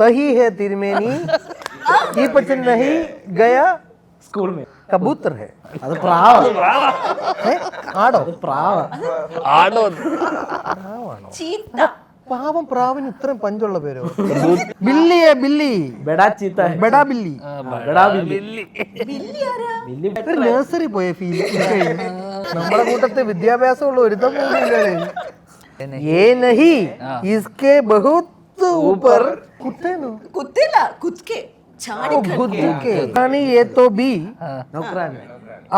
सही है तिरमेनी ये पचन नहीं गया സ്കൂൾ മേ कबूतर है അത് പ്രാവ है? ആടോ പ്രാവ ആടോ ചീത്ത പാവം പ്രാവിന് ഇത്രയും പഞ്ചുള്ള പേരോ ബില്ലിയെ ബില്ലി ബെടാ ചീത്ത ബെടാ ബില്ലി ബെടാ ബില്ലി ബില്ലി ആരാ ബില്ലി ഒരു നഴ്സറി പോയ ഫീൽ നമ്മുടെ കൂട്ടത്തിൽ വിദ്യാഭ്യാസമുള്ള ഒരുത്തം പോലും ये नहीं इसके बहुत ऊपर कुत्ते नो കുത്തില്ല കുത്കെ ചാടി खुद के रानी ये तो भी നൗക്രാൻ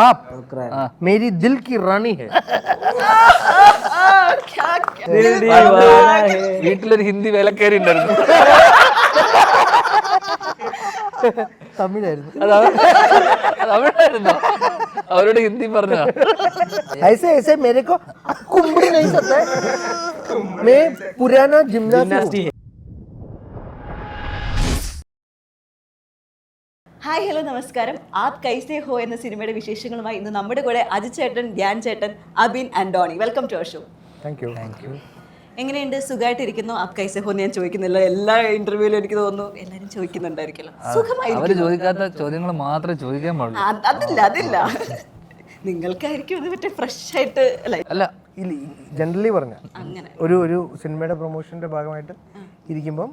आप നൗക്രാൻ मेरी दिल की रानी है വീട്ടിലൊരു ഹിന്ദി വേലക്കാരി ഉണ്ടായിരുന്നു തമിഴായിരുന്നു അത് അവ- അത് അവിടായിരുന്നോ അവരോട് ഹിന്ദി പറഞ്ഞ ऐसे ऐसे मेरे को कुंबड़ी नहीं सकता है मैं पुराना जिम्नास्ट ഹലോ നമസ്കാരം. ആപ് കൈസേ ഹോ എന്ന സിനിമയുടെ വിശേഷങ്ങളുമായി ഇന്ന് നമ്മുടെ കൂടെ അജിത് ചേട്ടൻ ധ്യാൻ ചേട്ടൻ Abin Antony welcome to show thank you thank you എങ്ങനെയുണ്ട്? സുഖമായിട്ടിരിക്കുന്നു? ആപ് കൈസേ ഹോ എന്ന് ഞാൻ ചോദിക്കുന്നില്ല. എല്ലാ ഇന്റർവ്യൂവിലും എനിക്ക് തോന്നുന്നു എല്ലാവരും ചോദിക്കുന്നുണ്ടായിരിക്കല്ലോ ചോദിക്കാത്ത ചോദ്യങ്ങൾ മാത്രമേ ചോദിക്കാൻ പാടുള്ളൂ. അതില്ല അതില്ല. നിങ്ങൾക്കായിരിക്കും അത് ഫ്രഷ് ആയിട്ട് അല്ല ജനറലി പറഞ്ഞ ഒരു ഒരു സിനിമയുടെ പ്രൊമോഷന്റെ ഭാഗമായിട്ട് ഇരിക്കുമ്പം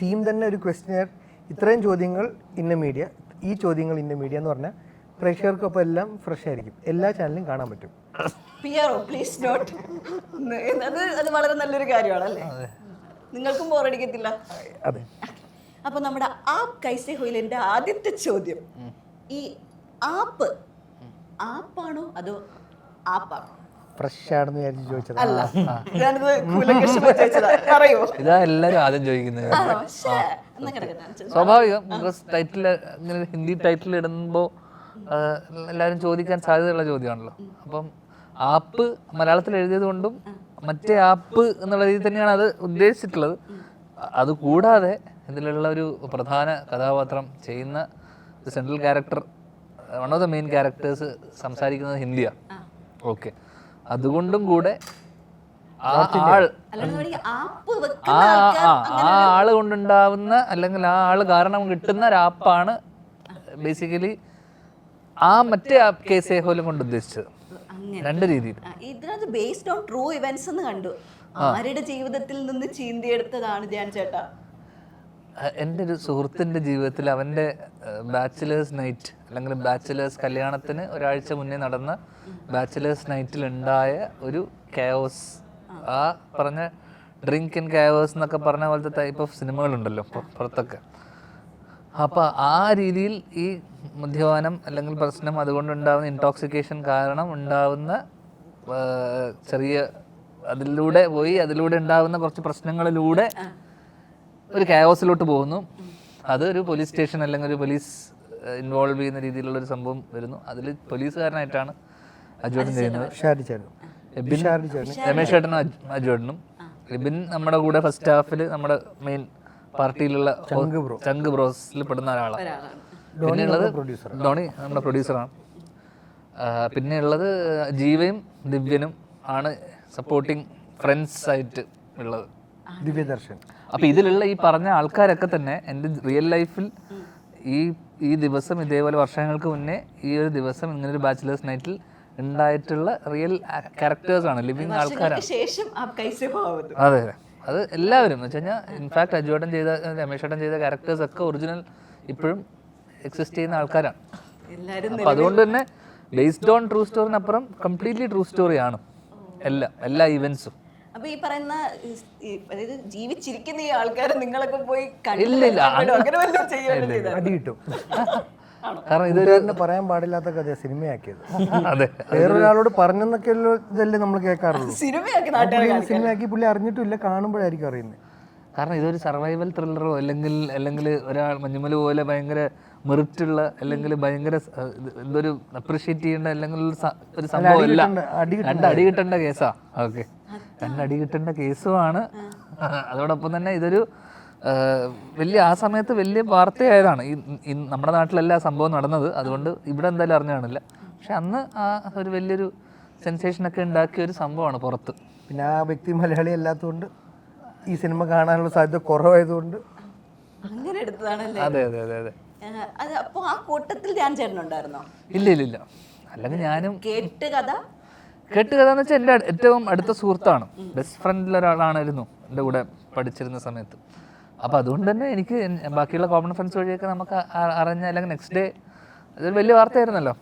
ടീം തന്നെ ഒരു ക്വസ്റ്റിനെയർ ഇത്രയും ചോദ്യങ്ങൾ ഇന്ന മീഡിയ ഈ ചോദ്യങ്ങൾ ഇന്ന മീഡിയ എന്ന് പറഞ്ഞാൽ പ്രേക്ഷകർക്കൊപ്പം എല്ലാം ഫ്രഷ് ആയിരിക്കും. എല്ലാ ചാനലും കാണാൻ പറ്റും. പ്ലീസ് നോട്ട് അത് അത് വളരെ നല്ലൊരു കാര്യമാണ് അല്ലേ നിങ്ങൾക്കും ബോറടിക്കത്തില്ല അതെ. അപ്പൊ നമ്മുടെ ആപ്പ് കൈസെ ആദ്യത്തെ ചോദ്യം. ഈ ആപ്പ് ആപ്പാണോ അതോ ആപ്പാണോ? ഫ്രഷ് ആണെന്ന് വിചാരിച്ച് ചോദിച്ചത്. ഇതാ എല്ലാരും ആദ്യം ചോദിക്കുന്നത്. സ്വാഭാവികം ബിക്കോസ് ടൈറ്റിൽ ഇങ്ങനെ ഹിന്ദി ടൈറ്റിൽ ഇടുമ്പോൾ എല്ലാവരും ചോദിക്കാൻ സാധ്യതയുള്ള ചോദ്യമാണല്ലോ. അപ്പം ആപ്പ് മലയാളത്തിൽ എഴുതിയത് കൊണ്ടും മറ്റേ ആപ്പ് എന്നുള്ള രീതിയിൽ തന്നെയാണ് അത് ഉദ്ദേശിച്ചിട്ടുള്ളത്. അത് കൂടാതെ ഇതിലുള്ള ഒരു പ്രധാന കഥാപാത്രം ചെയ്യുന്ന central character one of the main characters സംസാരിക്കുന്നത് ഹിന്ദിയാണ് ഓക്കെ അതുകൊണ്ടും കൂടെ ആ ആൾ ആ ആ ആൾ കൊണ്ടുണ്ടാവുന്ന അല്ലെങ്കിൽ ആ ആൾ കാരണം കിട്ടുന്ന ഒരു ആപ്പാണ് ബേസിക്കലി ആ മറ്റേ ആപ്പ് കേസ് ഏഹോലും കൊണ്ട് ഉദ്ദേശിച്ചത്. രണ്ട് രീതിയിൽ. ഇതിനകത്ത് ബേസ്ഡ് ഓൺ ട്രൂ ഇവന്റ്സ് എന്ന് കണ്ടു. ആരുടെ ജീവിതത്തിൽ നിന്ന് ചീന്തിയെടുത്തതാണ് ധ്യാൻ ചേട്ടാ? എന്റെ ഒരു സുഹൃത്തിന്റെ ജീവിതത്തിൽ അവന്റെ ബാച്ചിലേഴ്സ് നൈറ്റ് അല്ലെങ്കിൽ ബാച്ചിലേഴ്സ് കല്യാണത്തിന് ഒരാഴ്ച മുന്നേ നടന്ന ബാച്ചിലേഴ്സ് നൈറ്റിൽ ഉണ്ടായ ഒരു കയോസ് ആ പറഞ്ഞ ഡ്രിങ്ക് ഇൻ കാവേഴ്സ് എന്നൊക്കെ പറഞ്ഞ പോലത്തെ ടൈപ്പ് ഓഫ് സിനിമകളുണ്ടല്ലോ പുറത്തൊക്കെ. അപ്പോൾ ആ രീതിയിൽ ഈ മദ്യപാനം അല്ലെങ്കിൽ പ്രശ്നം അതുകൊണ്ടുണ്ടാവുന്ന ഇൻടോക്സിക്കേഷൻ കാരണം ഉണ്ടാവുന്ന ചെറിയ അതിലൂടെ പോയി അതിലൂടെ ഉണ്ടാകുന്ന കുറച്ച് പ്രശ്നങ്ങളിലൂടെ ഒരു കായോസിലോട്ട് പോകുന്നു. അത് ഒരു പോലീസ് സ്റ്റേഷൻ അല്ലെങ്കിൽ ഒരു പോലീസ് ഇൻവോൾവ് ചെയ്യുന്ന രീതിയിലുള്ള ഒരു സംഭവം വരുന്നു. അതിൽ പോലീസുകാരനായിട്ടാണ് അജുവേട്ടൻ ചെയ്യുന്നത്. ചേട്ടൻ. എബിൻ രമേശ് ചേട്ടനും. അജു അജുവേട്ടനും. എബിൻ നമ്മുടെ കൂടെ ഫസ്റ്റ് ഹാഫിൽ നമ്മുടെ മെയിൻ പാർട്ടിയിലുള്ള ചങ്ക് ബ്രോസിൽ പെടുന്ന ഒരാളാണ്. പിന്നെയുള്ളത് ധോണി നമ്മുടെ പ്രൊഡ്യൂസറാണ് പിന്നെയുള്ളത് ജീവയും ദിവ്യനും ആണ് സപ്പോർട്ടിങ് ഫ്രണ്ട്സ് ആയിട്ട് ഉള്ളത്. ദിവ്യദർശൻ. അപ്പൊ ഇതിലുള്ള ഈ പറഞ്ഞ ആൾക്കാരൊക്കെ തന്നെ എന്റെ റിയൽ ലൈഫിൽ ഈ ഈ ദിവസം ഇതേപോലെ വർഷങ്ങൾക്ക് മുന്നേ ഈ ഒരു ദിവസം ഇങ്ങനൊരു ഒരു ബാച്ചിലേഴ്സ് നൈറ്റിൽ ഉണ്ടായിട്ടുള്ള റിയൽ ആണ് ലിവിങ് ആൾക്കാരാണ്. ശേഷം അതെ അതെ. എല്ലാവരും എന്ന് വെച്ച് കഴിഞ്ഞാൽ ഇൻഫാക്ട് അജുവേട്ടൻ ചെയ്ത രമേശ് ഏട്ടൻ ചെയ്ത ക്യാരക്ടേഴ്സ് ഒക്കെ ഒറിജിനൽ ഇപ്പോഴും എക്സിസ്റ്റ് ചെയ്യുന്ന ആൾക്കാരാണ്. അപ്പൊ അതുകൊണ്ട് തന്നെ ബേസ്ഡ് ഓൺ ട്രൂ സ്റ്റോറിനപ്പുറം കംപ്ലീറ്റ്ലി ട്രൂ സ്റ്റോറിയാണ് എല്ലാം എല്ലാ അപ്പൊ ഈ പറയുന്ന അതായത് ജീവിച്ചിരിക്കുന്ന ഈ ആൾക്കാരെ നിങ്ങളൊക്കെ പോയി ഇല്ല. അങ്ങനെ വല്ലതും അടി കിട്ടും. കാരണം ഇതുവരെ തന്നെ പറയാൻ പാടില്ലാത്ത കഥ സിനിമയാക്കിയത്. അതെ. വേറൊരാളോട് പറഞ്ഞെന്നൊക്കെ ഇതല്ലേ നമ്മൾ കേൾക്കാറുള്ളൂ. സിനിമയാക്കി പുള്ളി സിനിമയാക്കി പുള്ളി അറിഞ്ഞിട്ടില്ല കാണുമ്പോഴായിരിക്കും അറിയുന്നത് കാരണം ഇതൊരു സർവൈവൽ ത്രില്ലറോ അല്ലെങ്കിൽ അല്ലെങ്കിൽ ഒരാൾ മഞ്ഞുമല പോലെ ഭയങ്കര മെറിറ്റുള്ള അല്ലെങ്കിൽ ഭയങ്കര ഇത് എന്തൊരു അപ്രിഷിയേറ്റ് ചെയ്യേണ്ട അല്ലെങ്കിൽ ഒരു രണ്ട് അടി കിട്ടേണ്ട കേസാ. ഓക്കെ രണ്ട് അടി കിട്ടേണ്ട കേസുമാണ് അതോടൊപ്പം തന്നെ ഇതൊരു വലിയ ആ സമയത്ത് വലിയ വാർത്തയായതാണ്. ഈ ഈ നമ്മുടെ നാട്ടിലല്ല ആ സംഭവം നടന്നത്. അതുകൊണ്ട് ഇവിടെ എന്തായാലും അറിഞ്ഞു കാണില്ല. പക്ഷെ അന്ന് ആ ഒരു വലിയൊരു സെൻസേഷനൊക്കെ ഉണ്ടാക്കിയ ഒരു സംഭവമാണ് പുറത്ത്. പിന്നെ ആ വ്യക്തി മലയാളി അല്ലാത്തതുകൊണ്ട് ഈ സിനിമ കാണാനുള്ള സാധ്യത കുറവായതുകൊണ്ട്. അങ്ങനെ എടുത്തതാണല്ലേ? അതെ അതെ അതെ അതെ. അത് അപ്പോൾ ആ കൂട്ടത്തിൽ ധ്യാൻ ഇല്ല ഇല്ല ഇല്ല. അല്ലെങ്കിൽ ഞാനും കേട്ട് കഥ കേട്ട് കഥ എന്ന് വെച്ചാൽ എന്റെ ഏറ്റവും അടുത്ത സുഹൃത്താണ്. ബെസ്റ്റ് ഫ്രണ്ടിലൊരാളാണായിരുന്നു എന്റെ കൂടെ പഠിച്ചിരുന്ന സമയത്ത്. അപ്പോൾ അതുകൊണ്ട് തന്നെ എനിക്ക് ബാക്കിയുള്ള കോമൺ ഫ്രണ്ട്സ് വഴിയൊക്കെ നമുക്ക് അറിഞ്ഞ അല്ലെങ്കിൽ നെക്സ്റ്റ് ഡേ അതൊരു വലിയ വാർത്തയായിരുന്നല്ലോ.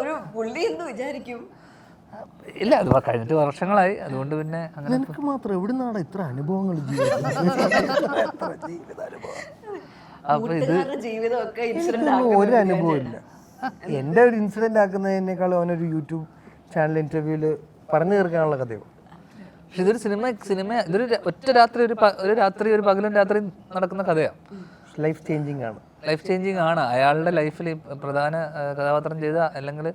ഒരു പുള്ളി എന്ന് വിചാരിക്കും? ഇല്ല അത് കഴിഞ്ഞിട്ട് വർഷങ്ങളായി. അതുകൊണ്ട് പിന്നെ അങ്ങനെ എനിക്ക് മാത്രം എവിടെ നിന്നാണ് ഇത്ര അനുഭവങ്ങൾ അപ്പോൾ ഇത് കൂട്ടുകാരുടെ ജീവിതമൊക്കെ ഇൻസിഡന്റ് ഒരു അനുഭവം ഇല്ല. എന്റെ ഒരു ഇൻസിഡന്റ് ആക്കുന്നതിനേക്കാളും അവനൊരു യൂട്യൂബ് ചാനൽ ഇന്റർവ്യൂൽ പറഞ്ഞു തീർക്കാനുള്ള കഥയോ? പക്ഷെ ഇതൊരു സിനിമ സിനിമ ഇതൊരു ഒറ്റ രാത്രി ഒരു ഒരു രാത്രി ഒരു പകലും രാത്രി നടക്കുന്ന കഥയാണ് ലൈഫ് ചേഞ്ചിങ് ആണ്. ലൈഫ് ചേഞ്ചിങ് ആണ്. അയാളുടെ ലൈഫിൽ പ്രധാന കഥാപാത്രം ചെയ്ത അല്ലെങ്കിൽ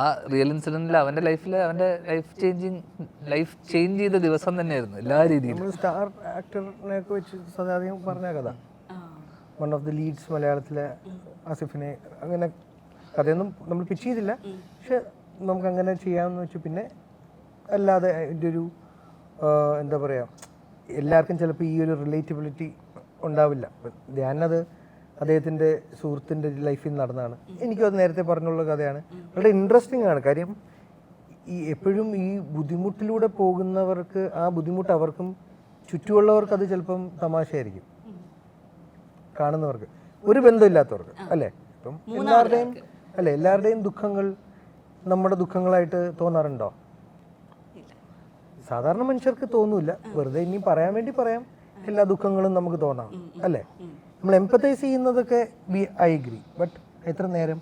ആ റിയൽ ഇൻസിഡന്റിൽ അവന്റെ ലൈഫിൽ അവന്റെ ലൈഫ് ചേഞ്ചിങ് ലൈഫ് ചേഞ്ച് ചെയ്ത ദിവസം തന്നെയായിരുന്നു എല്ലാ രീതിയിലും. സ്റ്റാർ ആക്ടറിനെ ഒക്കെ വെച്ച് സദാധികം പറഞ്ഞ കഥ. വൺ ഓഫ് ദി ലീഡ്സ് മലയാളത്തിലെ ആസിഫിനെ അങ്ങനെ കഥയൊന്നും നമ്മൾ പിച്ച് ചെയ്തില്ല. പക്ഷെ നമുക്ക് അങ്ങനെ ചെയ്യാമെന്ന് വെച്ച് പിന്നെ അല്ലാതെ അതിന്റെ ഒരു എന്താ പറയുക എല്ലാവർക്കും ചിലപ്പോൾ ഈ ഒരു റിലേറ്റബിലിറ്റി ഉണ്ടാവില്ല. ധ്യാനത് അദ്ദേഹത്തിന്റെ സുഹൃത്തിന്റെ ലൈഫിൽ നടന്നതാണ്. എനിക്കും അത് നേരത്തെ പറഞ്ഞുള്ള കഥയാണ്. വളരെ ഇൻട്രസ്റ്റിംഗ് ആണ്. കാര്യം ഈ എപ്പോഴും ഈ ബുദ്ധിമുട്ടിലൂടെ പോകുന്നവർക്ക് ആ ബുദ്ധിമുട്ട് അവർക്കും ചുറ്റുമുള്ളവർക്ക് അത് ചിലപ്പം തമാശയായിരിക്കും. കാണുന്നവർക്ക്. ഒരു ബന്ധമില്ലാത്തവർക്ക് അല്ലേ? ഇപ്പം എല്ലാവരുടെയും അല്ലെ എല്ലാവരുടെയും ദുഃഖങ്ങൾ നമ്മുടെ ദുഃഖങ്ങളായിട്ട് തോന്നാറുണ്ടോ? സാധാരണ മനുഷ്യർക്ക് തോന്നൂല വെറുതെ ഇനി പറയാൻ വേണ്ടി പറയാം. എല്ലാ ദുഃഖങ്ങളും നമുക്ക് തോന്നാം. അല്ലേ? നമ്മൾ എംപത്തൈസ് ചെയ്യുന്നതൊക്കെ ബി ഐ അഗ്രി ബട്ട് എത്ര നേരം?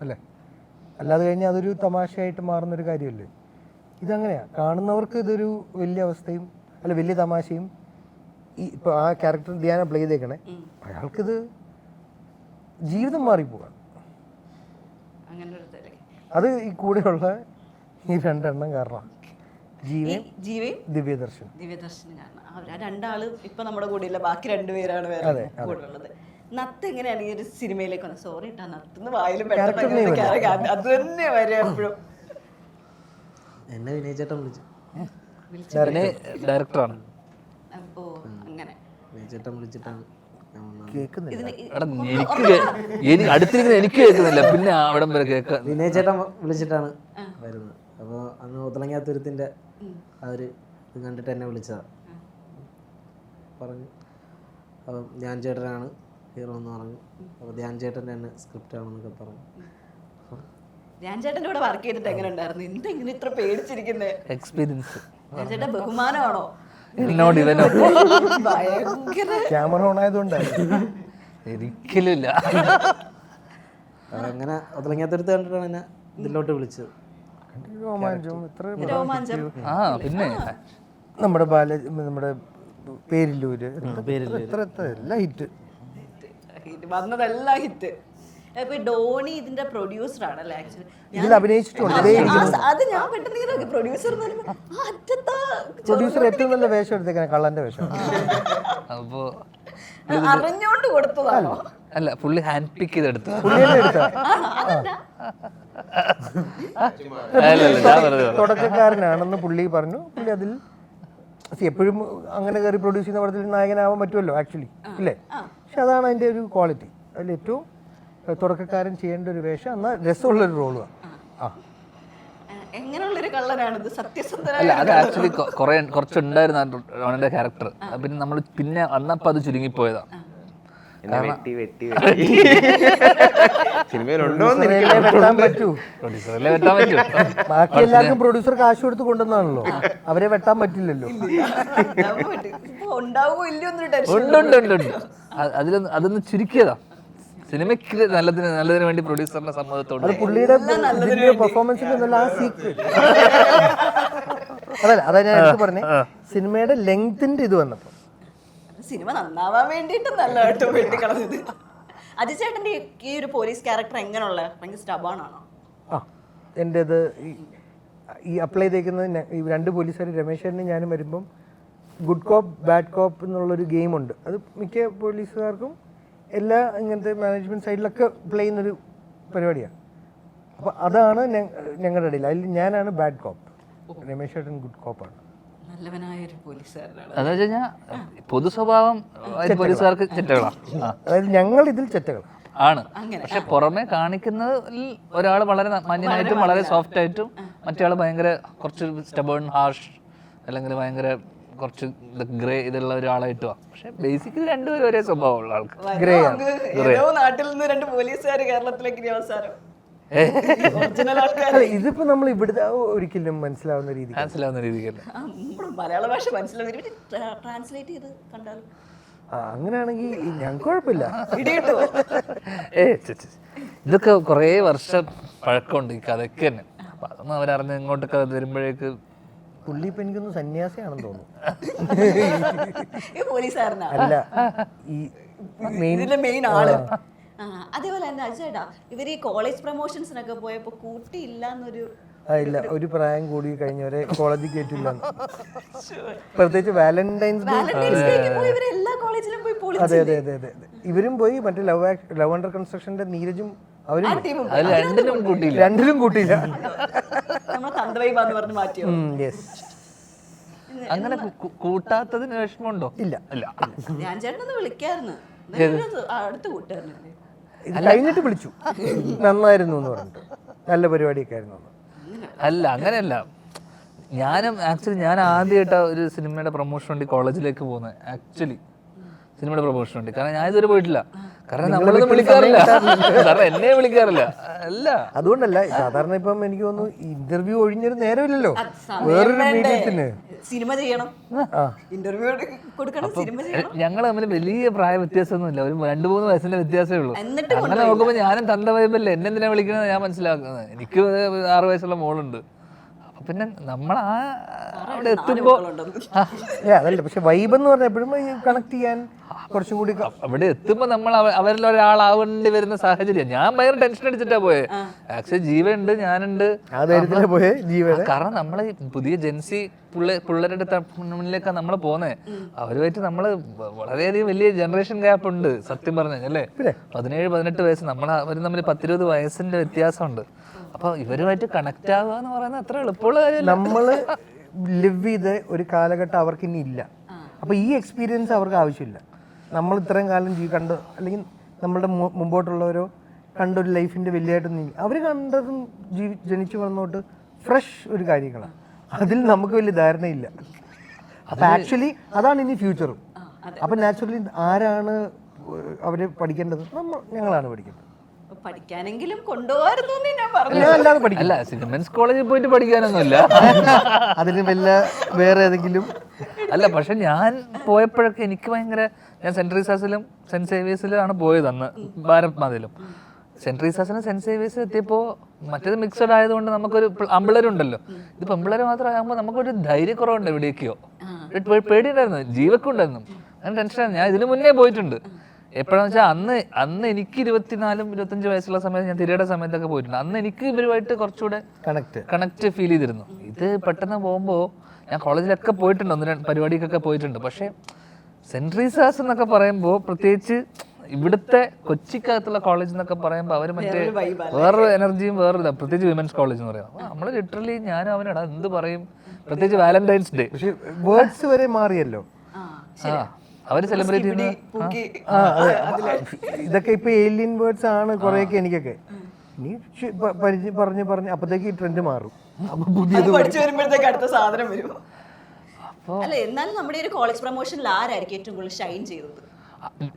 അല്ലേ? അല്ലാതെ കഴിഞ്ഞാൽ അതൊരു തമാശയായിട്ട് മാറുന്നൊരു കാര്യമല്ലേ? ഇതങ്ങനെയാണ് കാണുന്നവർക്ക് ഇതൊരു വലിയ അവസ്ഥയും അല്ല വലിയ തമാശയും ഈ ഇപ്പോൾ ആ ക്യാരക്ടർ ധ്യാന പ്ലേ ചെയ്തേക്കണേ. അയാൾക്കിത് ജീവിതം മാറിപ്പോവാ. അത് ഈ കൂടെയുള്ള ഈ രണ്ടെണ്ണം കാരണം ജീവൻ ജീവയും ദിവ്യദർശൻ ദിവ്യദർശനും കാരണം. അവർ ആ രണ്ടാൾ ഇപ്പൊ നമ്മുടെ കൂടെ ഇല്ല ബാക്കി രണ്ടുപേരാണ് വേറെ കൂടെ ഉള്ളത് നത്ത് എങ്ങനെയാണ് ഈ ഒരു സിനിമയിലേക്ക് വന്നത്? സോറി ഇട്ടാ നത്തുന്ന് വായിലും. അത് തന്നെ വരെ എപ്പോഴും. എന്നെ വിനയിച്ചേട്ടൻ വിളിച്ചു. പിന്നെ ഡയറക്ടറാണ് ഓ അങ്ങനെ. വിനയ് ചേട്ടൻ വിളിച്ചിട്ടാണ് എനിക്ക് അടുത്തിരിക്കുന്ന എനിക്ക് കേൾക്കുന്നില്ല. പിന്നെ അവിടം വരെ കേൾക്കാം വിനയ് ചേട്ടൻ വിളിച്ചിട്ടാണ് വരുന്നത്. അപ്പോൾ അന്ന് ഒത്തിളങ്ങാത്തുരത്തിന്റെ ഒരു ഇത് കണ്ടിട്ട് എന്നെ വിളിച്ചതാ. പറഞ്ഞു. അപ്പം ധ്യാൻ ചേട്ടനാണ് ഹീറോ എന്ന് പറഞ്ഞു. അപ്പോൾ ധ്യാൻ ചേട്ടന്റെ തന്നെ സ്ക്രിപ്റ്റ് ആണെന്നൊക്കെ പറഞ്ഞു. ധ്യാൻ ചേട്ടന്റെ കൂടെ വർക്ക് ചെയ്തിട്ട് എങ്ങനെ ഉണ്ടായിരുന്നു? എന്തെങ്ങനെ ഇത്ര പേടിച്ചിരിക്കുന്നത് എക്സ്പീരിയൻസ് ധ്യാൻ ചേട്ടൻ ബഹുമാനമാണോ? എന്നോട് ഇവനോ. ഭയങ്കര. ക്യാമറ ഓൺ ആയതുകൊണ്ട്. ഒരിക്കലും ഇല്ല. അങ്ങനെ ഒത്തിളങ്ങാത്തുരത്ത് കണ്ടിട്ടാണ് എന്നെ ഇതിലോട്ട് വിളിച്ചത്. രോമാഞ്ചവും ഇത്ര രോമാഞ്ചം? ആ പിന്നെ നമ്മുടെ ബാല നമ്മുടെ പേരില്ലൂര്. എത്ര- എത്ര എത്ര എല്ലാം ഹിറ്റ്. Hit വന്നതെല്ലാം hit. ഇപ്പൊ ഡോണി ഇതിന്റെ പ്രൊഡ്യൂസർ ആണല്ലേ ആക്ച്വലി ഇതിൽ അഭിനയിച്ചിട്ടുണ്ട് അത് ഞാൻ പെട്ടെന്ന് പ്രൊഡ്യൂസർ പ്രൊഡ്യൂസർ ഏറ്റവും നല്ല വേഷം എടുത്തേക്കാണ് കള്ളന്റെ വേഷം. അപ്പോ അറിഞ്ഞോണ്ട് കൊടുത്തതാണോ? അല്ല പുള്ളി ഹാൻഡ് പിക്ക് ചെയ്തെടുത്തു തുടക്കക്കാരനാണെന്ന് പുള്ളി പറഞ്ഞു. പുള്ളി അതിൽ എപ്പോഴും അങ്ങനെ കയറി പ്രൊഡ്യൂസ് ചെയ്യുന്ന പടത്തിൽ നായകനാവാൻ പറ്റുമല്ലോ ആക്ച്വലി ഇല്ലേ? പക്ഷെ അതാണ് അതിന്റെ ഒരു ക്വാളിറ്റി അതിൽ ഏറ്റവും തുടക്കക്കാരൻ ചെയ്യേണ്ട ഒരു വേഷം എന്നാൽ രസമുള്ള ഒരു റോളുമാണ് ആ. അല്ല അത് ആക്ച്വലി കുറെ കുറച്ചുണ്ടായിരുന്നു അവന്റെ ക്യാരക്ടർ പിന്നെ നമ്മൾ പിന്നെ വന്നപ്പോ അത് ചുരുങ്ങിപ്പോയതാണ് വെട്ടി വെട്ടി വെട്ടി. ബാക്കി എല്ലാവർക്കും പ്രൊഡ്യൂസർ കാശ് കൊടുത്ത് കൊണ്ടുവന്നാണല്ലോ. അവരെ വെട്ടാൻ പറ്റില്ലല്ലോ. അതിലൊന്ന് അതൊന്ന് ചുരുക്കിയതാ. സിനിമയ്ക്ക് നല്ലതിന് നല്ലതിന് വേണ്ടി പ്രൊഡ്യൂസറിന്റെ സമ്മതത്തോട് പുള്ളിയുടെ പെർഫോമൻസിന്റെ ആ അതല്ല അതാ ഞാൻ എടുത്ത് പറഞ്ഞേ. സിനിമയുടെ ലെങ്ത്തിന്റെ ഇത് വന്നപ്പോ സിനിമ നന്നാവാൻ വേണ്ടിട്ട് നല്ല വെട്ടിക്കളഞ്ഞത് അജി ചേട്ടന്റെ ഈ- ഈ ഒരു പോലീസ് ക്യാരക്ടർ എങ്ങനെയുള്ള? ഭയങ്കര സ്റ്റബാണാണോ ആ എന്റെത് ഈ ഈ അപ്ലൈ ചെയ്തേക്കുന്നത് ഈ രണ്ട് പോലീസുകാർ രമേശേട്ടനും ഞാനും വരുമ്പം ഗുഡ് കോപ്പ് ബാഡ് കോപ്പ് എന്നുള്ളൊരു ഗെയിമുണ്ട്. അത് മിക്ക പോലീസുകാർക്കും എല്ലാ ഇങ്ങനത്തെ മാനേജ്മെന്റ് സൈഡിലൊക്കെ പ്ലേ ചെയ്യുന്നൊരു പരിപാടിയാണ് അപ്പോൾ അതാണ് ഞങ്ങളുടെ ഇടയിൽ. അതിൽ ഞാനാണ് ബാഡ് കോപ്പ് രമേശേട്ടൻ ഗുഡ് കോപ്പാണ് നല്ലവനായ ഒരു പോലീസുകാരനാണ്. അതെന്ന് വെച്ച് കഴിഞ്ഞാൽ പൊതു സ്വഭാവം പോലീസുകാർക്ക് ചെറ്റകളാണ് അതായത് ഞങ്ങൾ ഇതിൽ ചെറ്റകൾ ആണ്. പക്ഷെ പുറമെ കാണിക്കുന്നതിൽ ഒരാൾ വളരെ മാന്യനായിട്ടും വളരെ സോഫ്റ്റ് ആയിട്ടും മറ്റേ ആൾ ഭയങ്കര കുറച്ച് സ്റ്റബേൺ ഹാർഷ് അല്ലെങ്കിൽ ഭയങ്കര കുറച്ച് ഗ്രേ ഇതുള്ള വാ പക്ഷെ ബേസിക്കലി രണ്ടുപേരും ഒരേ സ്വഭാവമുള്ള ആൾക്ക്. ഗ്രേ ഗ്രേ നാട്ടിൽ നിന്ന് രണ്ട് പോലീസുകാർ കേരളത്തിലേക്ക് അവസാനം ഇതിപ്പോ നമ്മൾ ഇവിടുത്തെ ഒരിക്കലും മനസ്സിലാവുന്ന രീതി മനസ്സിലാവുന്ന രീതിക്കല്ല. മലയാള ഭാഷ ട്രാൻസ്ലേറ്റ് ചെയ്ത് കണ്ടാലും. ആ അങ്ങനെയാണെങ്കിൽ ഞാൻ കുഴപ്പമില്ല. ഏ. ഇതൊക്കെ കുറേ വർഷം പഴക്കമുണ്ട് ഈ കഥയ്ക്ക് തന്നെ. അപ്പൊ അതൊന്നും അവരറിഞ്ഞ് ഇങ്ങോട്ടൊക്കെ വരുമ്പോഴേക്ക് പുള്ളി ഇപ്പൊ എനിക്കൊന്ന് സന്യാസിയാണെന്ന് തോന്നുന്നു. അല്ല ഈ മെയിൻ ആൾ. അതേപോലെ തന്നെ അജേട്ടാ ഇവർ ഈ കോളേജ് പ്രൊമോഷൻസിനൊക്കെ പോയപ്പോ കൂട്ടിയില്ല എന്നൊരു ഇല്ല ഒരു പ്രായം കൂടി കഴിഞ്ഞവരെ കോളേജിൽ കയറ്റില്ല പ്രത്യേകിച്ച് വാലന്റൈൻസ് ഡേ വാലന്റൈൻസ് ഡേക്ക് പോയി ഇവർ എല്ലാ കോളേജിലും പോയി പൊളി അതെ അതെ അതെ അതെ. ഇവരും പോയി മറ്റേ ലവ് ലവ് അണ്ടർ കൺസ്ട്രക്ഷന്റെ നീരജും അവരും കൂട്ടിയില്ല. രണ്ടിലും കൂട്ടിയില്ല. മാറ്റിയോ? യെസ് അങ്ങനെ കൂട്ടാത്തതിന് വിഷമമുണ്ടോ? ഇല്ല. ഇല്ല. ഞാൻ ചേട്ടനൊന്ന് വിളിക്കായിരുന്നു. അടുത്ത് കൂട്ടുകാരനല്ലേ? കഴിഞ്ഞിട്ട് വിളിച്ചു. നന്നായിരുന്നു എന്ന് പറഞ്ഞിട്ട്. നല്ല പരിപാടിയൊക്കെ ആയിരുന്നു അല്ല അങ്ങനെയല്ല. ഞാനും ആക്ച്വലി ഞാൻ ആദ്യമായിട്ട് ഒരു സിനിമയുടെ പ്രൊമോഷൻ വേണ്ടി കോളേജിലേക്ക് പോകുന്നത് ആക്ച്വലി സിനിമയുടെ പ്രൊമോഷൻ വേണ്ടി. കാരണം ഞാൻ ഇതുവരെ പോയിട്ടില്ല. കാരണം നമ്മളൊന്നും വിളിക്കാറില്ല. കാരണം എന്നെ വിളിക്കാറില്ല. അല്ല. അതുകൊണ്ടല്ല സാധാരണ ഇപ്പം എനിക്ക് തോന്നുന്നു ഇന്റർവ്യൂ ഒഴിഞ്ഞൊരു നേരമില്ലല്ലോ. വേറൊരു മീഡിയത്തിന്. സിനിമ ചെയ്യണം. ഇന്റർവ്യൂ കൊടുക്കണം സിനിമ ചെയ്യണം. ഞങ്ങൾ തമ്മിൽ വലിയ പ്രായ വ്യത്യാസമൊന്നുമില്ല. ഒരു രണ്ട് മൂന്ന് വയസ്സിന്റെ വ്യത്യാസമേ ഉള്ളൂ. എന്നിട്ട് അങ്ങനെ നോക്കുമ്പോൾ ഞാനും തന്ത വൈബല്ലേ എന്നെ എന്തിനാ വിളിക്കുന്നത് ഞാൻ മനസ്സിലാക്കുന്നത്. എനിക്ക് ആറു വയസ്സുള്ള മോളുണ്ട്. പിന്നെ നമ്മൾ ആ അവിടെ എത്തുമ്പോ ഏ അതല്ല പക്ഷെ വൈബ് എന്ന് പറഞ്ഞാൽ എപ്പോഴും കണക്ട് ചെയ്യാൻ കുറച്ചും കൂടി അവിടെ എത്തുമ്പോൾ നമ്മൾ അവ- അവരിൽ ഒരാളാവേണ്ടി വരുന്ന സാഹചര്യം. ഞാൻ ഭയങ്കര ടെൻഷൻ അടിച്ചിട്ടാ പോയെ. ആക്ച്വലി ജീവനുണ്ട് ഞാനുണ്ട്. പോയ ജീവൻ കാരണം നമ്മൾ പുതിയ ജെൻസി പിള്ളേ പിള്ളേരുടെ മുന്നിലേക്കാണ് നമ്മൾ പോന്നെ. അവരുമായിട്ട് നമ്മൾ വ- വളരെയധികം വലിയ ജനറേഷൻ ഗ്യാപ്പ് ഉണ്ട് സത്യം പറഞ്ഞു അല്ലേ പതിനേഴ് പതിനെട്ട് വയസ്സ് നമ്മൾ അവർ തമ്മിൽ പത്തിരുപത് വയസ്സിന്റെ വ്യത്യാസമുണ്ട്. അപ്പൊ ഇവരുമായിട്ട് കണക്ട് ആവുക എന്ന് പറയുന്നത് അത്ര എളുപ്പമുള്ള കാര്യമല്ല. നമ്മൾ ലിവ് ചെയ്ത ഒരു കാലഘട്ടം അവർക്ക് ഇനി ഇല്ല. അപ്പൊ ഈ എക്സ്പീരിയൻസ് അവർക്ക് ആവശ്യമില്ല. നമ്മൾ ഇത്രയും കാലം ജീ കണ്ട് അല്ലെങ്കിൽ നമ്മളുടെ മുമ്പോട്ടുള്ളവരോ കണ്ടൊരു ലൈഫിന്റെ വലിയതായിട്ടൊന്നും അവർ കണ്ടതും ജീവി ജനിച്ചു വളർന്നോട്ട് ഫ്രഷ് ഒരു കാര്യങ്ങളാണ് അതിൽ നമുക്ക് വലിയ ധാരണയില്ല. അപ്പൊ ആക്ച്വലി അതാണ് ഇനി ഫ്യൂച്ചറും അപ്പൊ നാച്ചുറലി ആരാണ് അവർ പഠിക്കേണ്ടത്? നമ്മൾ ഞങ്ങളാണ് പഠിക്കേണ്ടത്. പഠിക്കാനെങ്കിലും കൊണ്ടുപോകായിരുന്നു എന്ന് ഞാൻ പറഞ്ഞു. ഞാൻ അല്ലാതെ പഠിക്കും. അല്ല സിനിമൻസ് കോളേജിൽ പോയിട്ട് പഠിക്കാനൊന്നുമില്ല. അതിന് വല്ല വേറെ ഏതെങ്കിലും? അല്ല പക്ഷെ ഞാൻ പോയപ്പോഴൊക്കെ എനിക്ക് ഭയങ്കര ഞാൻ സെന്റ് റീസാസിലും സെന്റ് സേവിയേഴ്സിലും ആണ് പോയത് അന്ന് ഭാരത് മാതയിലും. സെന്റ് റീസാസിലും സെന്റ് സേവിയേഴ്സിലും എത്തിയപ്പോൾ മറ്റേത് മിക്സഡ് ആയതുകൊണ്ട് നമുക്കൊരു അമ്പിളരുണ്ടല്ലോ ഇത് പെമ്പിളര് മാത്രമാകുമ്പോൾ നമുക്കൊരു ധൈര്യക്കുറവുണ്ട് എവിടേക്കോ പേടിയുണ്ടായിരുന്നു ജീവൊക്കെ ഉണ്ടായിരുന്നു അങ്ങനെ ടെൻഷനായിരുന്നു ഞാൻ ഇതിനു മുന്നേ പോയിട്ടുണ്ട്. എപ്പോഴാന്ന് വെച്ചാൽ അന്ന് അന്ന് എനിക്ക് ഇരുപത്തിനാലും ഇരുപത്തഞ്ച് വയസ്സുള്ള സമയത്ത് ഞാൻ തിരയുടെ സമയത്തൊക്കെ പോയിട്ടുണ്ട്. അന്ന് എനിക്ക് ഇവരുമായിട്ട് കുറച്ചുകൂടെ കണക്ട് കണക്ട് ഫീൽ ചെയ്തിരുന്നു. ഇത് പെട്ടെന്ന് പോകുമ്പോൾ ഞാൻ കോളേജിലൊക്കെ പോയിട്ടുണ്ട് ഒന്ന് രണ്ട് പരിപാടിക്കൊക്കെ പോയിട്ടുണ്ട്. പക്ഷേ സെന്റ് റീസാസ് എന്നൊക്കെ പറയുമ്പോൾ പ്രത്യേകിച്ച് ഇവിടുത്തെ കൊച്ചിക്കകത്തുള്ള കോളേജ് എന്നൊക്കെ പറയുമ്പോൾ അവർ മറ്റേ വേറൊരു എനർജിയും വേറൊരു ഇതാണ് പ്രത്യേകിച്ച് വിമൻസ് കോളേജ് എന്ന് പറയാം. നമ്മൾ ലിറ്ററലി ഞാനും അവനടാ എന്ത് പറയും? പ്രത്യേകിച്ച് വാലന്റൈൻസ് ഡേ പക്ഷേ വേർഡ്സ് വരെ മാറിയല്ലോ. ആ. അവർ സെലിബ്രേറ്റ് ചെയ്യുന്ന. ഇതൊക്കെ ഇപ്പൊ ഏലിയൻ വേർഡ്സ് ആണ് കുറെയൊക്കെ എനിക്കൊക്കെ. നീ പരിചയ- പറഞ്ഞ് പറഞ്ഞ് അപ്പത്തേക്ക് ഈ ട്രെൻഡ് മാറും. അപ്പൊ പുതിയ പഠിച്ചു വരുമ്പോഴത്തേക്ക് അടുത്ത സാധനം വരും. അല്ല എന്നാലും നമ്മുടെ ഈ ഒരു കോളേജ് പ്രൊമോഷനിൽ ആരായിരിക്കും ഏറ്റവും കൂടുതൽ ഷൈൻ ചെയ്തത്?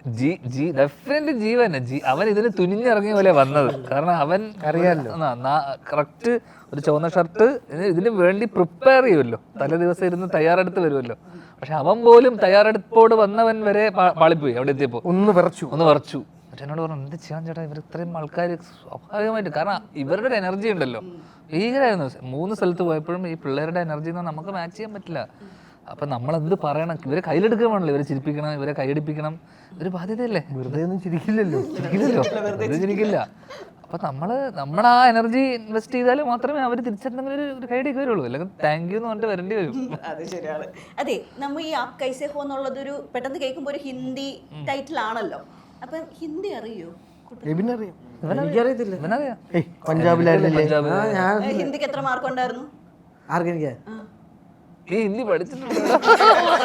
ജി ജി ഡെഫിനറ്റ്ലി ജീവൻ ജി അവൻ ഇതിന് തുനിഞ്ഞിറങ്ങിയ പോലെ വന്നത്. കാരണം അവൻ അറിയാലോ. കറക്റ്റ് ഒരു ചുവന്ന ഷർട്ട് ഇതിന് വേണ്ടി പ്രിപ്പയർ ചെയ്യുമല്ലോ. തലേ ദിവസം ഇരുന്ന് തയ്യാറെടുത്ത് വരുമല്ലോ. പക്ഷെ അവൻ പോലും തയ്യാറെടുപ്പോട് വന്നവൻ വരെ പാളിപ്പോയി. അവിടെ എത്തിയപ്പോ. ഒന്ന് വിറച്ചു. ഒന്ന് വിറച്ചു. പക്ഷെ എന്നോട് പറഞ്ഞു എന്ത് ചെയ്യാൻ ചേട്ടാ? ഇവർ ഇത്രയും ആൾക്കാർ സ്വാഭാവികമായിട്ട് കാരണം ഇവരുടെ ഒരു എനർജി ഉണ്ടല്ലോ. ഭീകരമായിരുന്നു മൂന്ന് സ്ഥലത്ത് പോയപ്പോഴും ഈ പിള്ളേരുടെ എനർജി ഒന്നും നമുക്ക് മാച്ച് ചെയ്യാൻ പറ്റില്ല. അപ്പൊ നമ്മൾ എന്ത് പറയണം? ഇവരെ കയ്യിലെടുക്കാൻ വേണമല്ലോ ഇവരെ ചിരിപ്പിക്കണം ഇവരെ കൈയടിപ്പിക്കണം. ഒരു ബാധ്യതയല്ലേ? വെറുതെ ഒന്നും ചിരിക്കില്ലല്ലോ. ചിരിക്കില്ലല്ലോ. ചിരിക്കില്ല. അപ്പൊ നമ്മൾ നമ്മുടെ ആ എനർജി ഇൻവെസ്റ്റ് ചെയ്താൽ മാത്രമേ അവർ തിരിച്ചെന്തെങ്കിലും ഒരു ഒരു കൈയടിക്ക് വരുള്ളൂ അല്ലെങ്കിൽ താങ്ക് യു എന്ന് പറഞ്ഞിട്ട് വരേണ്ടി വരും. അത് ശരിയാണ്. അതെ നമ്മൾ ഈ ആപ് കൈസെ ഹോ എന്നുള്ളതൊരു പെട്ടെന്ന് കേൾക്കുമ്പോൾ ഒരു ഹിന്ദി ടൈറ്റിൽ ആണല്ലോ. അപ്പം ഹിന്ദി അറിയോ? എനിക്കറിയത്തില്ല ഇവനറിയാം? പഞ്ചാബിലായിരുന്നില്ലേ? പഞ്ചാബ് ഏ, ഹിന്ദിക്ക് എത്ര മാർക്ക് ഉണ്ടായിരുന്നു? ആർക്കെനിക്കാ? ഈ ഹിന്ദി പഠിച്ചിട്ടുണ്ടോ?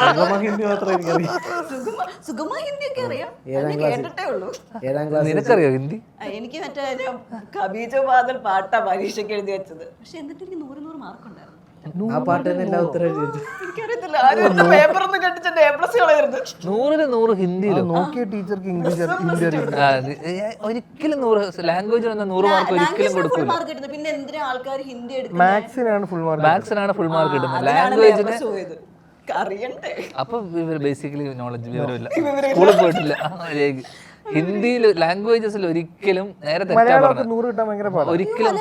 സുഗമ ഹിന്ദി എനിക്കറിയാം. സുഗമ സുഗമ ഹിന്ദി ഒക്കെ ഞാൻ ക്ലാസ്സിൽ. കേട്ടിട്ടേ ഉള്ളൂ. ഏഴാം ക്ലാസ് നിനക്കറിയോ ഹിന്ദി? എനിക്ക് മറ്റേ കബീജോ കബീജ ബാദൽ പാട്ടാ പരീക്ഷയ്ക്ക് എഴുതി വെച്ചത്. പക്ഷെ എന്നിട്ട് എനിക്ക് നൂറ് നൂറ് മാർക്ക് ഉണ്ടായിരുന്നു. ആ പാട്ട് തന്നെ എല്ലാ നൂറിന് നൂറ്. ഹിന്ദിയിലോ. നോക്കിയ ടീച്ചർക്ക് ഇംഗ്ലീഷ് ഒരിക്കലും നൂറ് ലാംഗ്വേജ് വന്ന നൂറ് മാർക്ക് ഒരിക്കലും ഫുൾ കൊടുക്കൂല. മാർക്ക് കിട്ടുന്നത്. പിന്നെ എന്തിനാ ആൾക്കാർ ഹിന്ദി മാത്സിനാണ് ഫുൾ മാർക്ക് മാത്സിനാണ് ഫുൾ മാർക്ക് കിട്ടുന്നത്. ലാംഗ്വേജിന് അപ്പൊ ഇവർ ബേസിക്കലി നോളജ് വിവരമില്ല സ്കൂളിൽ പോയിട്ടില്ല. ഹിന്ദിയിൽ ലാംഗ്വേജസിൽ ഒരിക്കലും നേരെ തെറ്റാ ഒരിക്കലും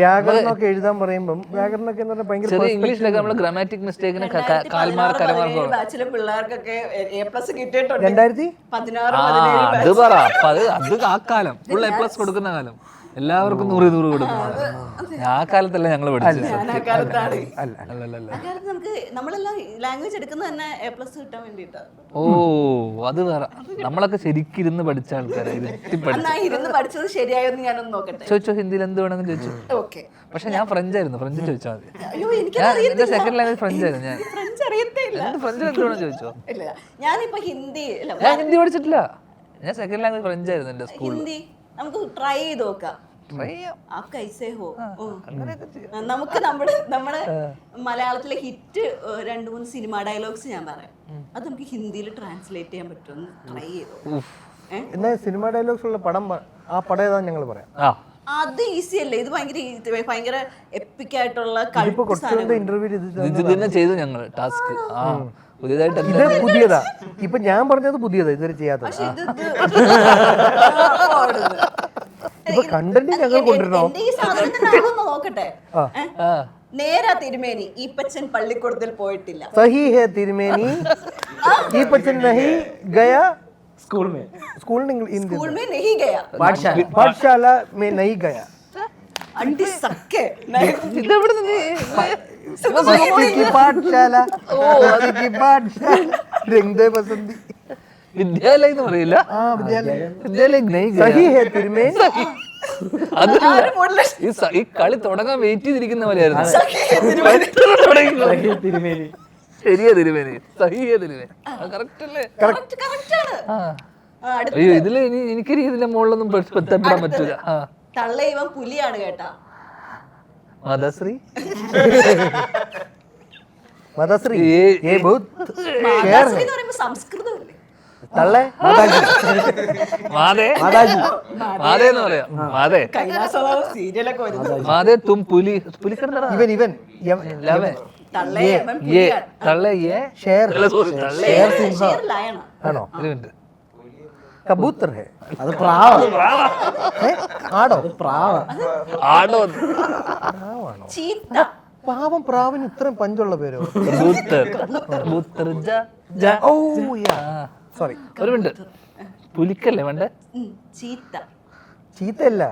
വ്യാകരണമൊക്കെ എഴുതാൻ പറയുമ്പോൾ വ്യാകരണമൊക്കെ എന്ന് പറഞ്ഞാൽ ഭയങ്കര ചെറിയ ഇംഗ്ലീഷിലൊക്കെ നമ്മൾ ഗ്രാമാറ്റിക് മിസ്റ്റേക്കിന് കാൽമാർ അരമാർക്ക് ബാച്ചിലെ പിള്ളേർക്കൊക്കെ എ പ്ലസ് കിട്ടിയിട്ടുണ്ട്. രണ്ടായിരത്തി? പതിനാറ് അത് പറ. അത് ആ കാലം. ഫുൾ എ പ്ലസ് കൊടുക്കുന്ന കാലം. എല്ലാവർക്കും നൂറ് നൂറ് കൊടുക്കും. ആ കാലത്തല്ല ഞങ്ങൾ പഠിച്ചത്? ഓ അത് വേറെ. നമ്മളൊക്കെ പഠിച്ച ആൾക്കാരെ അന്നാ ഇരുന്ന് ഞാനൊന്ന് നോക്കട്ടെ. ചോദിച്ചോ ഹിന്ദിയിൽ എന്ത് വേണമെങ്കിലും ചോദിച്ചു? പക്ഷെ ഞാൻ ഫ്രഞ്ച് ആയിരുന്നു ഫ്രഞ്ച് ചോദിച്ചാൽ മതി. എന്റെ സെക്കൻഡ് ലാംഗ്വേജ് ഫ്രഞ്ച് ആയിരുന്നു ഞാൻ. ഫ്രഞ്ച് എന്ത് വേണം ചോദിച്ചോ? ഞാനിപ്പോ ഹിന്ദി ഞാൻ ഹിന്ദി പഠിച്ചിട്ടില്ല. ഞാൻ സെക്കൻഡ് ലാംഗ്വേജ് ഫ്രഞ്ച് ആയിരുന്നു എന്റെ സ്കൂളിൽ നമുക്ക് ട്രൈ ചെയ്ത് നോക്കാം. നമുക്ക് നമ്മുടെ നമ്മുടെ മലയാളത്തിലെ ഹിറ്റ് രണ്ട് മൂന്ന് സിനിമ ഡയലോഗ്സ് ഞാൻ പറയാം. അത് നമുക്ക് ഹിന്ദിയിൽ ട്രാൻസ്ലേറ്റ് ചെയ്യാൻ പറ്റുമെന്ന് ട്രൈ ചെയ്തു? എന്നാൽ സിനിമ ഡയലോഗ്സ് ഉള്ള പടം ആ പടം ഏതാ ഞങ്ങൾ പറയാം. ആ. അത് ഈസി അല്ലേ? ഇത് ഭയങ്കര ഭയങ്കര എപ്പിക്കായിട്ടുള്ള കഴിപ്പ് ഇന്റർവ്യൂ ഇത് ഇത് തന്നെ ചെയ്തു ഞങ്ങൾ ടാസ്ക് ആ. പുതിയതായിട്ട് ഇത് പുതിയതാ. ഇപ്പൊ ഞാൻ പറഞ്ഞത് പുതിയതാ ഇതുവരെ ചെയ്യാത്തത്. ഇപ്പൊ കണ്ടന്റ് ഞങ്ങൾ കൊണ്ടുവരണോ? നോക്കട്ടെ. നേരാ തിരുമേനി ഈപ്പച്ചൻ പള്ളിക്കൂടത്തിൽ പോയിട്ടില്ല. സഹി ഹേ തിരുമേനി ഈപ്പച്ചൻ നഹി ഗയ സ്കൂൾ മേ സ്കൂൾ സ്കൂൾ മേ നഹി ഗയ. പാഠശാല. പാഠശാല മേ നഹി ഗയ. അണ്ടി സക്കെ ഇതെവിടെ പാഠശാല പാഠശാല എന്ന് ഈ കളി തുടങ്ങാൻ വെയിറ്റ് ചെയ്തിരിക്കുന്ന പോലെയായിരുന്നു. ശരിയാ തിരുമേനി. സഹിയ തിരുമേനി. കറക്റ്റ് അല്ലേ? അയ്യോ ഇതിൽ ഇനി എനിക്കറിയാം ഇതിന്റെ മുകളിലൊന്നും പറ്റില്ല പറ്റൂല. ഇവൻ പുലിയാണ് കേട്ടാ. മതശ്രീ मदश्री ये- ये बहुत മാതാശ്രീ എന്ന് പറയുമ്പോ സംസ്കൃതമല്ലേ തള്ളേ മാതാജി മാതേ മാതാജി മാതേ എന്ന് പറയാം മാതേ കൈലാസവാദ സീരിയലൊക്കെ വരുന്നത് മാതേ തും പുലി പുലിക്കടന്നടാ ഇവൻ ഇവൻ യം- ലവൻ തള്ളേ അവൻ ഏ പുലിയാണ് തള്ളേ ഏ ഷേർ അല്ല സോറി തള്ളേ ഷേർ ലയണ ആണോ ഒരു മിനിറ്റ് കബൂത്തർ ഹേ. അത് പ്രാവ? ആടോ. പ്രാവ. ആടോ. ചീത്ത. പാവം പ്രാവിന് ഇത്രയും പഞ്ചുള്ള പേരോ? സോറി ഒരു മിനിറ്റ്. പുലിക്കല്ലേ വേണ്ട? ചീത്ത. ചീത്തയല്ല.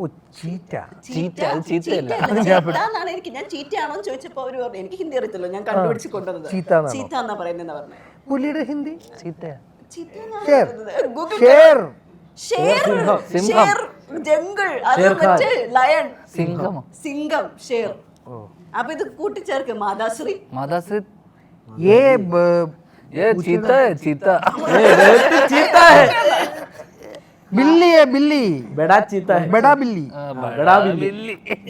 ഓ ചീറ്റ. എനിക്ക് ഞാൻ ചോദിച്ചപ്പോ അവർ പറഞ്ഞു എനിക്ക് ഹിന്ദി അറിയത്തില്ലോ ഞാൻ കണ്ടുപിടിച്ച് കൊണ്ടുവന്നത്? ചീത്ത എന്നാ പറയുന്നത് പറഞ്ഞത് പുലിയുടെ ഹിന്ദി? ചീത്തയാ. ചീത്ത എന്നാണ് ഷേർ പറയുന്നത്. Google ഷേർ ഷേർ സിംഹം. ഷേർ ജംഗിൾ അത് മറ്റേ ലയൺ സിംഹമോ സിംഗം ഷേർ അപ്പൊ ഇത് കൂട്ടിച്ചേർക്ക് മാതാശ്രീ മാതാശ്രീ ये ब- ഏ ചീത്ത ചീത്ത बिल्ली है बिल्ली ബെടാ ചീത്ത ഹെ. बड़ा बिल्ली ബെടാ ബില്ലി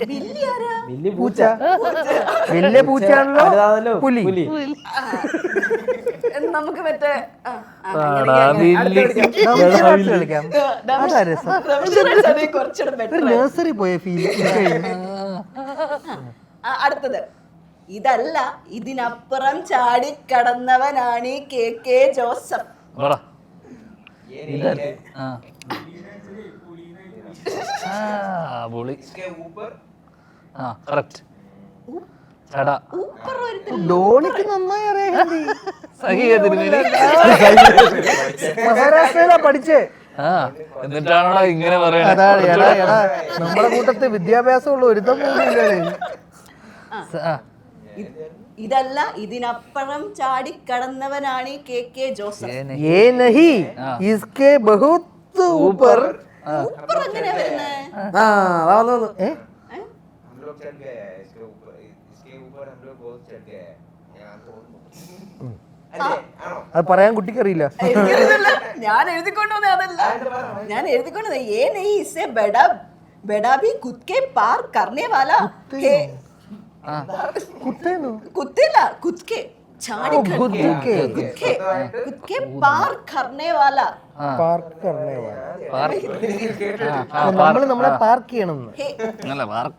ബില്ലി ആരാ ബില്ലി പൂച്ച വലിയ പൂച്ചയാണല്ലോ നമുക്ക് മറ്റേ. നഴ്സറി പോയ ഫീൽ അടുത്തത് ഇതല്ല ഇതിനപ്പുറം ചാടി കടന്നവനാണ് കെ കെ ജോസഫ് ഡോണിക്ക് ഊപ്പർ ധോണിക്ക് നന്നായി അറിയാം മഹാരാഷ്ട്രയിലാ പഠിച്ചേ ആ എന്നിട്ടാണോടാ ഇങ്ങനെ പറയണത് അതാണ് എടാ എടാ നമ്മുടെ കൂട്ടത്ത് വിദ്യാഭ്യാസമുള്ള ഒരുത്തം പോലും ഇല്ലേ ആ, ഇത്- ഇതല്ല ഇതിനപ്പുറം ചാടിക്കടന്നവനാണ് ഈ കെ കെ ജോസഫ് ഏനെ. ये नहीं इसके बहुत ऊपर ഊപ്പർ എങ്ങനെയാ വരുന്നത് ആ അതാ വന്നു വന്നു. ഏ? लोग चढ़ गए हैं इसके ऊपर इसके ऊपर हम लोग बहुत चढ़ गए हैं यहाँ तो अरे ആണോ അത് പറയാൻ കുട്ടിക്ക് അറിയില്ല ഞാൻ എഴുതിക്കൊണ്ട് അതല്ല. ഞാൻ എഴുതിക്കൊണ്ട് ഏ നെയ് ഇസേ ബെഡാ ബെഡാ ബി കുത്കെ പാർ കർണേ വാല കുത്തേല്ല കുത്കെ. ചാടി നമ്മൾ പാർക്ക് ചെയ്യണം അല്ല പാർക്ക്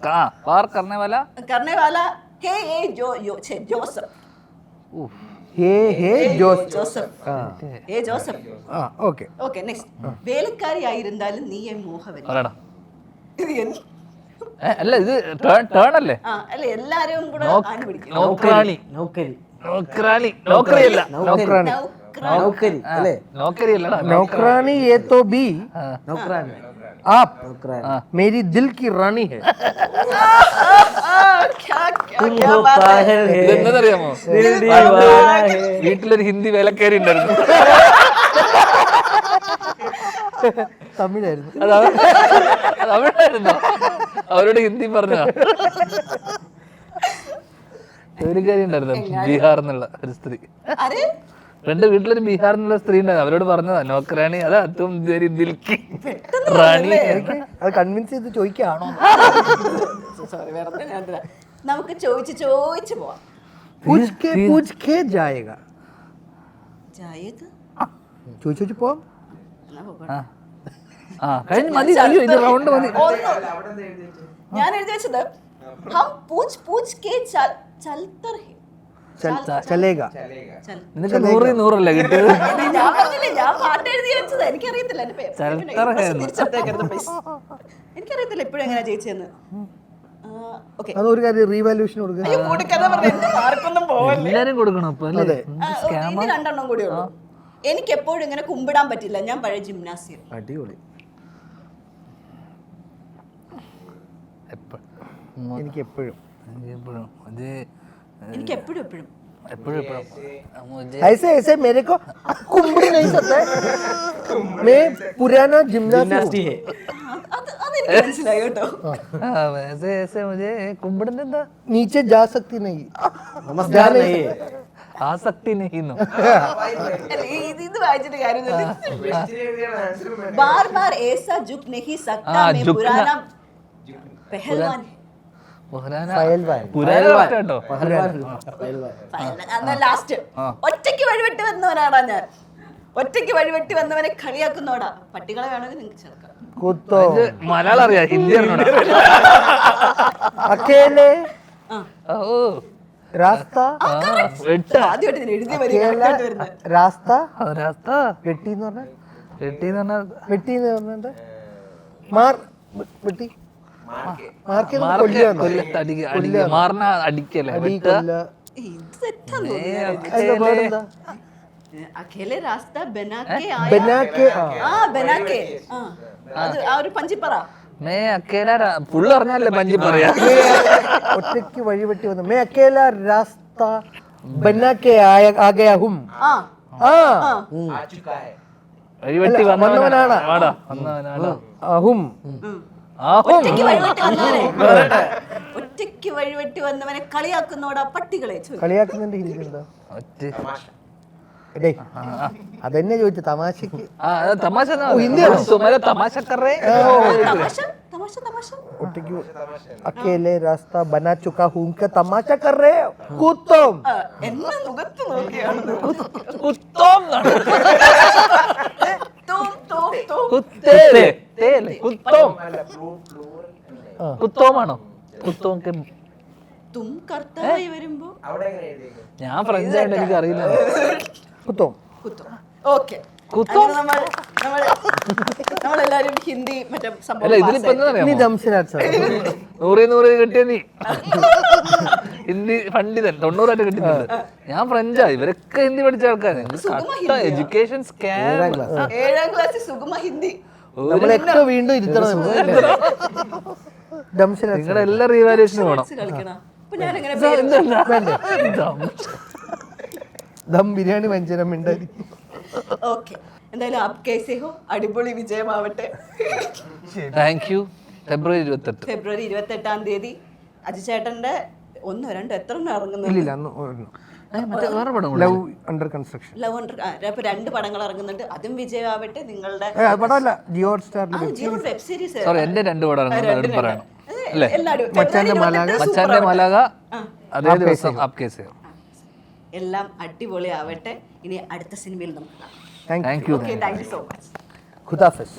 ഹേ ഹേ ജോസഫ്. ആ. ഏ ജോസഫ്. ആ ഓക്കെ. Okay next. വേലക്കാരിയായിരുന്നാലും നീ മോഹവൻ. അല്ല ഇത് ടേൺ അല്ലേ? ആ അല്ല എല്ലാരും കൂടെ നോക്രാണി നൗക്കരി നോക്രാണി നോക്കറി അല്ല നൗക്രാനി നൗക്കരി അല്ലേ നോക്കറി അല്ലടാ नौकरानी ये तो भी നൗക്കറാനി आप നൗക്കറാനി मेरी दिल की रानी है ഇതെന്നറിയാമോ വീട്ടിലൊരു ഹിന്ദി വേലക്കാരി ഉണ്ടായിരുന്നു തമിഴായിരുന്നു അത് അവ- അത് അവിടായിരുന്നോ അവരോട് ഹിന്ദി പറഞ്ഞ ജോലിക്കാരി ഒരു സ്ത്രീ. വീട്ടിലൊരു ബീഹാർ എന്നുള്ള സ്ത്രീ ഉണ്ടായിരുന്നു. അവരോട് പറഞ്ഞതാ നോക്കറാണി അതാ തും റാണി അത് കൺവിൻസ് ചെയ്ത് ചോദിക്കാണോ നമുക്ക് ചോദിച്ച് ചോദിച്ചു പോവാം. ആ അയ്യോ ഇത് റൗണ്ട് മതി. ഞാൻ എഴുതി വെച്ചത് ചൽത്തർ ഹെ. നിനക്ക് നൂറ് നൂറല്ലേ കിട്ടിയത്? എനിക്കറിയത്തില്ല എങ്ങനെയാ കാര്യം റീവാലുവേഷൻ കൊടുക്കുക എല്ലാരും കൊടുക്കണം അപ്പൊ രണ്ടെണ്ണം കൂടി ഉള്ളൂ. എനിക്ക് എപ്പോഴും ഇങ്ങനെ കുമ്പിടാൻ പറ്റില്ല. ഞാൻ പഴയ ജിംനാസിയം അടിപൊളി. എനിക്ക് എപ്പോഴും ऐसे ऐसे मेरे को कुंभी नहीं सकता है। मैं पुराना जिम्नास्ट है। हाँ, हाँ। हाँ, ऐसे ऐसे मुझे कुंभड़ नहीं था। नीचे जा सकती नहीं। नमस्कार नहीं। आ सकती नहीं नो। तो बार बार ऐसा झुक नहीं सकता मैं पुराना पहलवान। ഒറ്റയ്ക്ക് വഴിവെട്ടി വന്നവനാടാ ഞാൻ. ഒറ്റയ്ക്ക് വഴിവെട്ടി വന്നവനെ കളിയാക്കുന്നോടാ. പട്ടികളെ വേണമെങ്കിൽ നിങ്ങൾക്ക് ചേർക്കാം. കുത്തോ. മലയാളം അറിയാം ഹിന്ദി അക്കേലെ? ഓ. രാസ്ത? രാസ്ത വെട്ടി. എന്ന് പറഞ്ഞാൽ വെട്ടി എന്ന് പറഞ്ഞാൽ? വെട്ടി എന്ന് പറഞ്ഞാൽ മാർ വെട്ടി. മാറിന അടിക്കല്ലേ? അഖിലെ. രാസ്ത ബനാക്കെ ബനാക്കെ. ആ. ആ ബനാക്കെ. ആ. അത് ആ ഒരു പഞ്ചിപ്പറ. മേ അക്കേല പുള്ളി പഞ്ചി പറയാ ഒറ്റയ്ക്ക് വഴിവെട്ടി വന്നു. മേ അക്കേല രാസ്ത ബനാക്കെ ആയ ആകയാഹും ആ. ആ. വഴിവെട്ടി വന്നവനാണ്. അഹും ഒറ്റയ്ക്ക് വഴിവെട്ടി വന്നവനെ ഒറ്റയ്ക്ക് വഴിവെട്ടി വന്നവനെ കളിയാക്കുന്നോടാ പട്ടികളെ ചോദിക്കും കളിയാക്കുന്നതിന്റെ ഹിന്ദി എന്താ ഒറ്റ എടേ അതെന്നെ ചോദിച്ചു തമാശക്ക് ആ അത് തമാശ തമാശ തമാശ തമാശ ഒറ്റയ്ക്ക് അക്കേലെ രാസ്ത ബനാ ചുക്കാ ഹൂം കെ തമാശ കർ രേ ഹോ? കുത്തും ആ, എന്നെ മുഖത്ത് നോക്കിയാണ് കുത്തോം കുത്തോം? കുത്തോമാണോ? കുത്തോം. കെ തും കർത്താവായി വരുമ്പോ? ഞാൻ ഫ്രഞ്ച് ആയിട്ട് എനിക്ക് അറിയില്ല. കുത്തോ? കുത്തും. ഓക്കെ. നമ്മൾ നമ്മൾ നമ്മളെല്ലാരും ഹിന്ദി മറ്റേ ഇതിലിപ്പോ നൂറ് നൂറ് കിട്ടിയ നീ. ഹിന്ദി പണ്ഡിതൻ തൊണ്ണൂറായിട്ട് കിട്ടുന്നുണ്ട് ഞാൻ ഫ്രഞ്ചാ ഇവരൊക്കെ ഹിന്ദി പഠിച്ച ആൾക്കാരാണ് എഡ്യൂക്കേഷൻ സ്കാം ഏഴാം ക്ലാസ് സുഗമ ഹിന്ദി. നമ്മളൊക്കെ വീണ്ടും ഇരുത്തണം. നിങ്ങളുടെ എല്ലാ റീവാലുവേഷനും വേണം. ദം ബിരിയാണി വഞ്ചനം മിണ്ടായിരിക്കും ഓക്കെ. എന്തായാലും ആപ് കേസേ ഹോ അടിപൊളി വിജയമാവട്ടെ. താങ്ക് യു ഫെബ്രുവരി ഇരുപത്തെട്ട്. ഫെബ്രുവരി ഇരുപത്തെട്ടാം തീയതി അജിചേട്ടന്റെ ഒന്നോ രണ്ടോ എത്ര എണ്ണം ഇറങ്ങുന്നു ഇല്ലില്ല അന്ന് ഒരെണ്ണം. Love under construction love under അപ്പൊ രണ്ട് പടങ്ങൾ ഇറങ്ങുന്നുണ്ട്. അതും വിജയമാവട്ടെ നിങ്ങളുടെ പടമല്ല ജിയോ സ്റ്റാർ സ്റ്റാറിൽ ജിയോ വെബ് സീരീസ് സോറി എന്റെ രണ്ട് പടം ഇറങ്ങുന്നത് പറയണം അല്ലേ? എല്ലാവരും മച്ചാന്റെ മാലാക മച്ചാന്റെ മലക അതേ ദിവസം കേസ് എല്ലാം അടിപൊളിയാവട്ടെ. ഇനി അടുത്ത സിനിമയിൽ നമുക്ക് കാണാം. Thank you thank you so much ഖുദാഫസ്